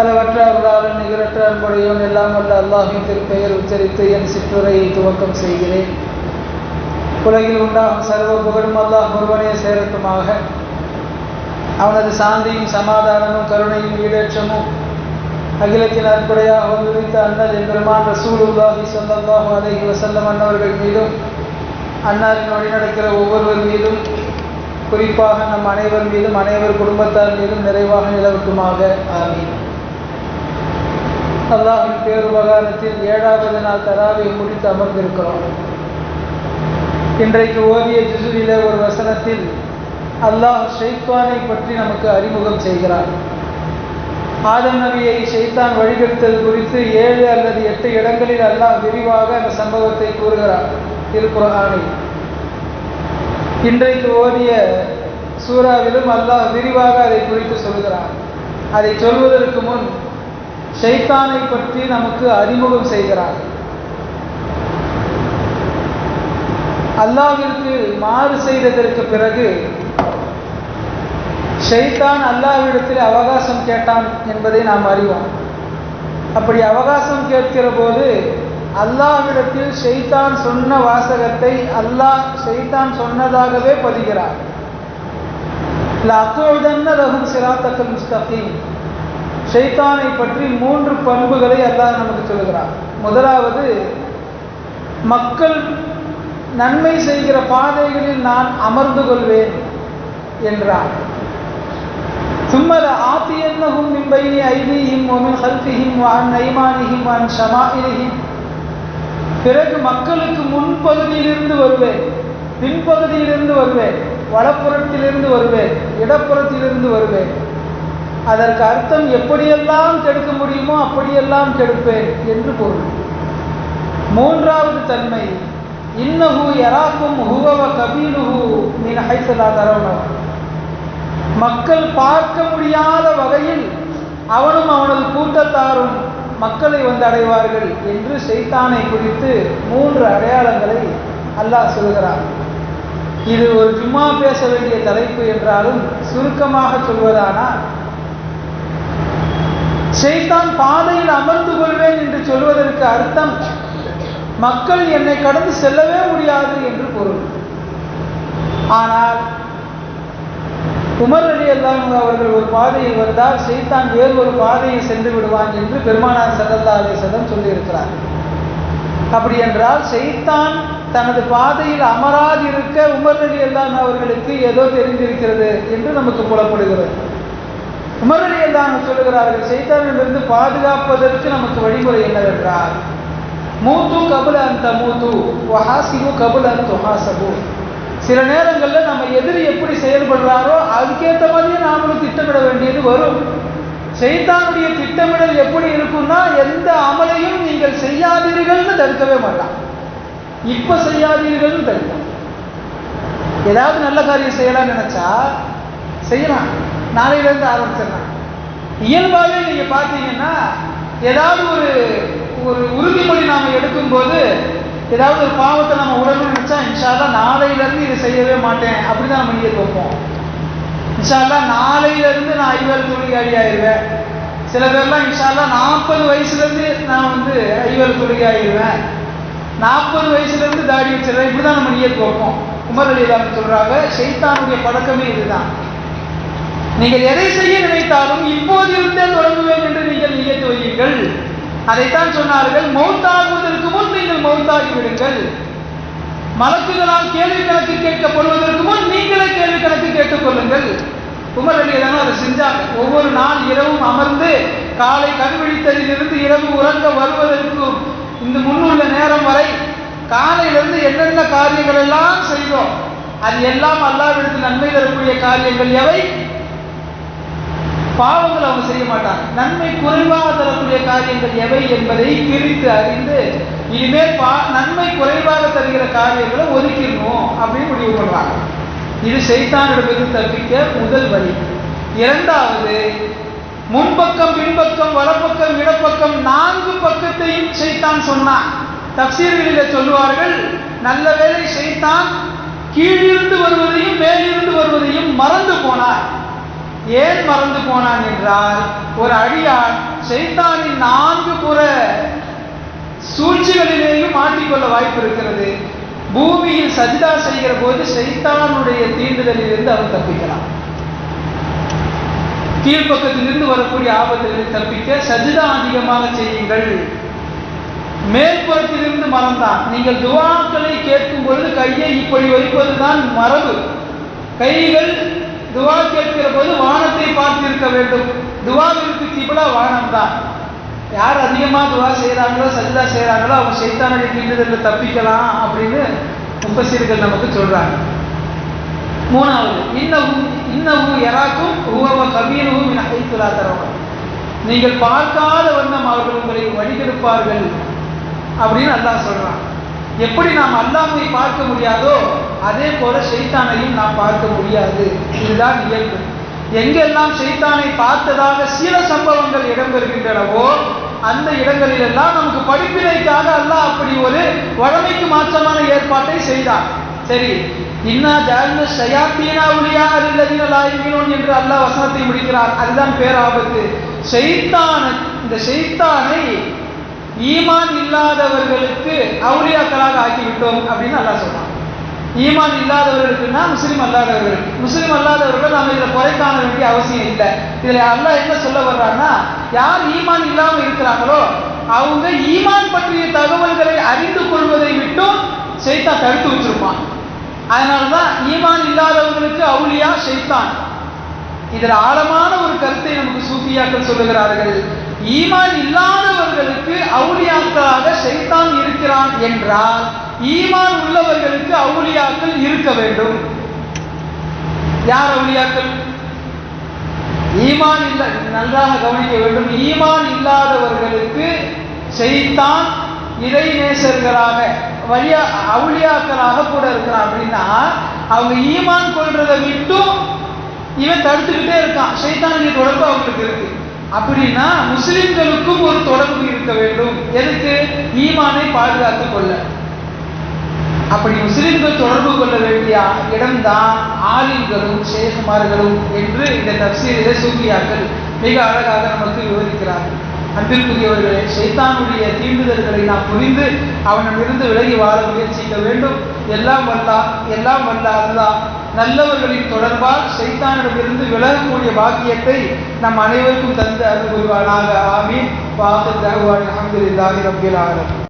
அளவற்ற அருளாளன் நிகரற்ற அன்புடையவன் எல்லாம் வல்ல அல்லாஹின் திருப்பெயர் உச்சரித்து என் சிற்றுரையை துவக்கம் செய்கிறேன். உலகில் உண்டாகும் சர்வ புகழும் அல்லாஹ் ஒருவனே சேரட்டுமாக அவனது சாந்தியும் சமாதானமும் கருணையும் ஈடேற்றமும் அகிலத்தின் அற்புடையாக விரித்த அண்ணல் எம்பெருமான் ரசூலுல்லாஹி ஸல்லல்லாஹு அலஹி வசல்லம் அன்னவர்கள் மீதும் அன்னாரின் வழிநடக்கிற ஒவ்வொருவர் மீதும் குறிப்பாக நம் அனைவர் மீதும் அனைவர் குடும்பத்தார் மீதும் நிறைவாக நிலவட்டுமாக ஆமீன். அல்லாஹின் பேருபகாரத்தில் ஏழாவது நாள் தராவை முடித்து அமர்ந்திருக்கிறோம். இன்றைக்கு ஓதிய ஜிசுவில ஒரு வசனத்தில் அல்லாஹ் ஷைத்வானை பற்றி நமக்கு அறிமுகம் செய்கிறார். ஆதம் நபியை ஷைத்தான் வழிகெடுத்தது குறித்து ஏழு அல்லது எட்டு இடங்களில் அல்லாஹ் விரிவாக அந்த சம்பவத்தை கூறுகிறார். திருக்குறானில் இன்றைக்கு ஓதிய சூறாவிலும் அல்லாஹ் விரிவாக அதை குறித்து சொல்கிறார். அதை சொல்வதற்கு முன் ஷைத்தானை பற்றி நமக்கு அறிமுகம் செய்கிறார். அல்லாவிற்கு மாறு செய்ததற்கு பிறகு ஷைத்தான் அல்லாவிடத்தில் அவகாசம் கேட்டான் என்பதை நாம் அறிவோம். அப்படி அவகாசம் கேட்கிற போது அல்லாவிடத்தில் ஷைத்தான் சொன்ன வாசகத்தை அல்லாஹ் ஷைத்தான் சொன்னதாகவே பதிகிறார். இல்லை லகுதன்ன லகும் சிராத்தக்கல் முஸ்தகீம். சைத்தானை பற்றி மூன்று பண்புகளை அல்லாஹ் நமக்கு சொல்கிறான் முதலாவது மக்கள் நன்மை செய்கிற பாதைகளில் நான் அமர்ந்து கொள்வேன் என்றார். சும்மல ஆத்தியன்னகும் மின்பைனி ஐதீஹிம் ஒமின் ஹல்ஃபிஹிம் வான் நைமானிஹிம் வான் ஷமாயிலிஹிம். பிறகு மக்களுக்கு முன்பகுதியிலிருந்து வருவேன் பின்பகுதியிலிருந்து வருவேன் வலப்புறத்திலிருந்து வருவேன் இடப்புறத்திலிருந்து வருவேன். அதற்கு அர்த்தம் எப்படியெல்லாம் கெடுக்க முடியுமோ அப்படியெல்லாம் கெடுப்பேன் என்று பொருள். மூன்றாவது தன்மை இன்னஹு யராக்கும் ஹுவவ கபீலுஹு மின் ஹைசலா தரவணவன் மக்கள் பார்க்க முடியாத வகையில் அவனும் அவனது கூட்டத்தாரும் மக்களை வந்து அடைவார்கள் என்று செய்தானை குறித்து மூன்று அடையாளங்களை அல்லாஹ் சொல்கிறான். இது ஒரு ஜும்மா பேச வேண்டிய தலைப்பு என்றாலும் சுருக்கமாக சொல்வதானால் செய்தான் பாதையில் அமர்ந்து கொள்வேன் என்று சொல்வதற்கு அர்த்தம் மக்கள் என்னை கடந்து செல்லவே முடியாது என்று பொருள். ஆனால் உமர் அலி அல்லாம் அவர்கள் ஒரு பாதையில் வந்தால் செய்தான் வேறு ஒரு பாதையை சென்று விடுவான் என்று பெருமானார் சதல்லா அலிசதம் சொல்லியிருக்கிறார். அப்படி என்றால் செய்தான் தனது பாதையில் அமராதிருக்க உமர் அலி அல்லாம் அவர்களுக்கு ஏதோ தெரிந்திருக்கிறது என்று நமக்கு புலப்படுகிறது. உமர் அலி சொல்லுகிறார்கள் செய்தானிலிருந்து பாதுகாப்பதற்கு நமக்கு வழிமுறை என்னவென்றால் மூத்து கபுல அந்த மூத்து ஹாசிபு கபுல அந்த ஹாசபு சில நேரங்களில் நம்ம எதிரி எப்படி செயல்படுறாரோ அதுக்கேற்ற மாதிரியே நாமளும் திட்டமிட வேண்டியது வரும். செய்தானுடைய திட்டமிடல் எப்படி இருக்கும்னா எந்த அமலையும் நீங்கள் செய்யாதீர்கள்னு தடுக்கவே மாட்டான். இப்போ செய்யாதீர்கள்னு தடுக்கும் ஏதாவது நல்ல காரியம் செய்யலாம்னு நினச்சா செய்யலாம். நாளையிலேருந்து ஆரம்பிச்சிடலாம். இயல்பாகவே நீங்கள் பார்த்தீங்கன்னா ஏதாவது ஒரு ஒரு உறுதிமொழி நாம் எடுக்கும்போது ஏதாவது ஒரு பாவத்தை நம்ம உடனே நினைச்சா இன்ஷால்லா நாளையிலேருந்து இதை செய்யவே மாட்டேன். அப்படி தான் நம்ம நியத்து வைப்போம். இன்ஷால்லா நாளையிலேருந்து நான் ஐவர் தொழுகை ஆயிடுவேன் சில பேர்லாம் இன்ஷால்லா நாற்பது வயசுலேருந்து நான் வந்து ஐவர் தொழுகை ஆயிடுவேன் நாற்பது வயசுலேருந்து தாடி வச்சிருவேன் இப்படி தான் நம்ம நியத்து வைப்போம். உமர் அலிதான் சொல்கிறாங்க சைத்தானுடைய பழக்கமே இதுதான். நீங்கள் எதை செய்ய நினைத்தாலும் இப்போதிருந்தே தொடங்குவேன் என்று நீங்கள் நியத்து வையுங்கள் அதைத்தான் சொன்னார்கள் மௌத்தாகுவதற்கு முன் நீங்கள் மௌத்தாகி விடுங்கள் மலக்குகளால் கேள்வி கணக்கு கேட்கப்படுவதற்கு முன் நீங்களே கேள்வி கணக்கு கேட்டுக் கொள்ளுங்கள் உமர் அலி அதை செஞ்சாங்க. ஒவ்வொரு நாள் இரவும் அமர்ந்து காலை கண்விழித்ததிலிருந்து இரவு உறங்க வருவதற்கு இந்த முன்னுள்ள நேரம் வரை காலையிலிருந்து என்னென்ன காரியங்கள் எல்லாம் செய்தோம் அது எல்லாம் அல்லாவிடத்தில் நன்மை தரக்கூடிய காரியங்கள் எவை? பாவங்கள் அவங்க செய்ய மாட்டாங்க. நன்மை குறைவாக தரக்கூடிய காரியங்கள் எவை என்பதை பிரித்து அறிந்து இனிமேல் பா நன்மை குறைவாக தருகிற காரியங்களை ஒதுக்கிடணும் அப்படின்னு முடிவு பண்ணுவாங்க இது செய்தானிடமிருந்து தப்பிக்க முதல் வழி. இரண்டாவது முன்பக்கம் பின்பக்கம் வலப்பக்கம் இடப்பக்கம் நான்கு பக்கத்தையும் செய்தான் சொன்னான். தப்சீர்களில் சொல்லுவார்கள் நல்ல வேலை செய்தான் கீழிருந்து வருவதையும் மேலிருந்து வருவதையும் மறந்து போனார். ஏன் மறந்து போனான் என்றால் ஒரு அடியான் சைத்தானின் நான்கு புற சூழ்ச்சிகளிலேயும் மாட்டிக்கொள்ள வாய்ப்பு இருக்கிறது. பூமியில் சஜிதா செய்கிற போது சைத்தானுடைய தீண்டுதலிலிருந்து அவன் தப்பிக்கலாம். கீழ்ப்பக்கத்திலிருந்து வரக்கூடிய ஆபத்திலிருந்து தப்பிக்க சஜிதா அதிகமாக செய்யுங்கள். மேற்புறத்திலிருந்து மறந்தான். நீங்கள் துவாக்களை கேட்கும் பொழுது கையை இப்படி வைப்பதுதான் மரபு. கைகள் துவா கேட்கிற போது வானத்தை பார்த்திருக்க வேண்டும். துவாவிற்கு கிபிலா வானம் தான் யார் அதிகமாக துவா செய்கிறாங்களோ சஜிதா செய்கிறாங்களோ அவங்க சைத்தானுடைய தீண்டுதலில் தப்பிக்கலாம் அப்படின்னு முப்பசீர்கள் நமக்கு சொல்கிறாங்க மூணாவது இன்னவும் இன்னவும் எராக்கும் உவவ கபீரவும் என ஐத்துலா தரவும் நீங்கள் பார்க்காத வண்ணம் அவர்கள் உங்களை வழிகெடுப்பார்கள் அப்படின்னு அல்லாஹ் சொல்கிறான் எப்படி நாம் அல்லாமை பார்க்க முடியாதோ அதே போல செய்தானையும் நாம் பார்க்க முடியாது. இதுதான் இயல்பு. எங்கெல்லாம் செய்தானை பார்த்ததாக சில சம்பவங்கள் இடம்பெறுகின்றனவோ அந்த இடங்களிலெல்லாம் நமக்கு படிப்பினைக்காக அல்லாஹ் அப்படி ஒரு வழமைக்கு மாற்றமான ஏற்பாட்டை செய்தார். சரி இன்னா ஜாலின ஷயாத்தீனா உலியா அல்லதீன என்று அல்லாஹ் வசனத்தை முடிக்கிறார். அதுதான் பேராபத்து. ஷைத்தான இந்த செய்தானை ஈமான் இல்லாதவர்களுக்கு அவுளியாக்களாக ஆக்கிவிட்டோம் அப்படின்னு அல்லாஹ் சொல்றான். ஈமான் இல்லாதவர்களுக்குன்னா முஸ்லீம் அல்லாதவர்களுக்கு முஸ்லீம் அல்லாதவர்கள் நம்ம இதில் குறை காண வேண்டிய அவசியம் இல்லை. இதில் அல்லாஹ் என்ன சொல்ல வர்றாங்கன்னா யார் ஈமான் இல்லாமல் இருக்கிறாங்களோ அவங்க ஈமான் பற்றிய தகவல்களை அறிந்து கொள்வதை விட்டும் செய்தான் தடுத்து வச்சிருப்பான். அதனால தான் ஈமான் இல்லாதவர்களுக்கு அவுளியா செய்தான் இதில் ஆழமான ஒரு கருத்தை நமக்கு சூஃபியாக்கள் சொல்லுகிறார்கள். ஈமான் இல்லாதவர் என்றால் ஈமான் உள்ளவர்களுக்கு அவுளியாக்கள் இருக்க வேண்டும். யார் அவுளியாக்கள்? ஈமான் இல்ல நன்றாக கவனிக்க வேண்டும். ஈமான் இல்லாதவர்களுக்கு செய்தான் இறை நேசர்களாக வழியா அவுளியாக்களாக கூட இருக்கிறான். அப்படின்னா அவங்க ஈமான் கொள்றதை விட்டும் இவன் தடுத்துக்கிட்டே இருக்கான். ஷைத்தானுடைய தொடர்பு அவங்களுக்கு இருக்கு. அப்படின்னா முஸ்லிம்களுக்கும் ஒரு தொடர்பு இருக்க வேண்டும். எதுக்கு? ஈமானை பாதுகாத்துக் கொள்ள. அப்படி முஸ்லிம்கள் தொடர்பு கொள்ள வேண்டிய இடம்தான் ஆலிம்களும் ஷேகுமார்களும் என்று இந்த தப்சீரிலே சூஃபியாக்கள் மிக அழகாக நமக்கு விவரிக்கிறார்கள். அன்பிற்குரியவர்களே சைத்தானுடைய தீண்டுதல்களை நாம் புரிந்து அவனிடமிருந்து விலகி வாழ முயற்சிக்க வேண்டும். எல்லாம் வல்லா எல்லாம் வல்ல அல்லா நல்லவர்களின் தொடர்பால் சைத்தானிடமிருந்து விலகக்கூடிய பாக்கியத்தை நம் அனைவருக்கும் தந்து அருள் புரிவானாக. ஆமீன். பார்த்து தகவான் அஹமதுல்லாஹி ரபில் ஆலமீன்.